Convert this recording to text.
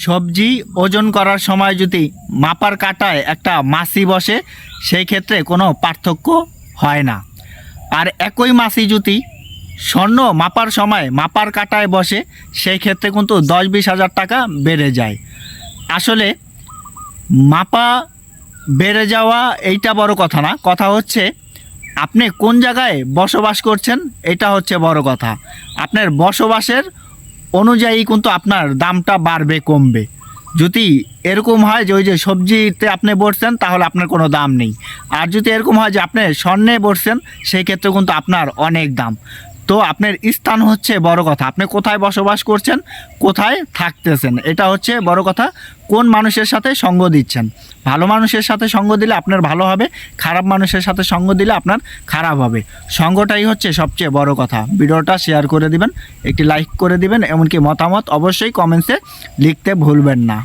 সবজি ওজন করার সময় যদি মাপার কাটায় একটা মাছি বসে, সেই ক্ষেত্রে কোনো পার্থক্য হয় না। আর একই মাছি যদি স্বর্ণ মাপার সময় মাপার কাটায় বসে, সেই ক্ষেত্রে কিন্তু দশ বিশ হাজার টাকা বেড়ে যায়। আসলে মাপা বেড়ে যাওয়া এইটা বড় কথা না। কথা হচ্ছে আপনি কোন জায়গায় বসবাস করছেন, এটা হচ্ছে বড় কথা। আপনার বসবাসের অনুযায়ী কিন্তু আপনার দামটা বাড়বে, কমবে। যদি এরকম হয় যে ওই যে সবজিতে আপনি বসছেন, তাহলে আপনার কোনো দাম নেই। আর যদি এরকম হয় যে আপনি স্বর্ণে বসছেন, সেই ক্ষেত্রে কিন্তু আপনার অনেক দাম। তো আপনার স্থান হচ্ছে বড় কথা। আপনি কোথায় বসবাস করছেন, কোথায় থাকতেছেন, এটা হচ্ছে বড় কথা। কোন মানুষের সাথে সঙ্গ দিচ্ছেন? ভালো মানুষের সাথে সঙ্গ দিলে আপনার ভালো হবে, খারাপ মানুষের সাথে সঙ্গ দিলে আপনার খারাপ হবে। সঙ্গটাই হচ্ছে সবচেয়ে বড় কথা। ভিডিওটা শেয়ার করে দিবেন, একটি লাইক করে দিবেন, এমনকি মতামত অবশ্যই কমেন্টসে লিখতে ভুলবেন না।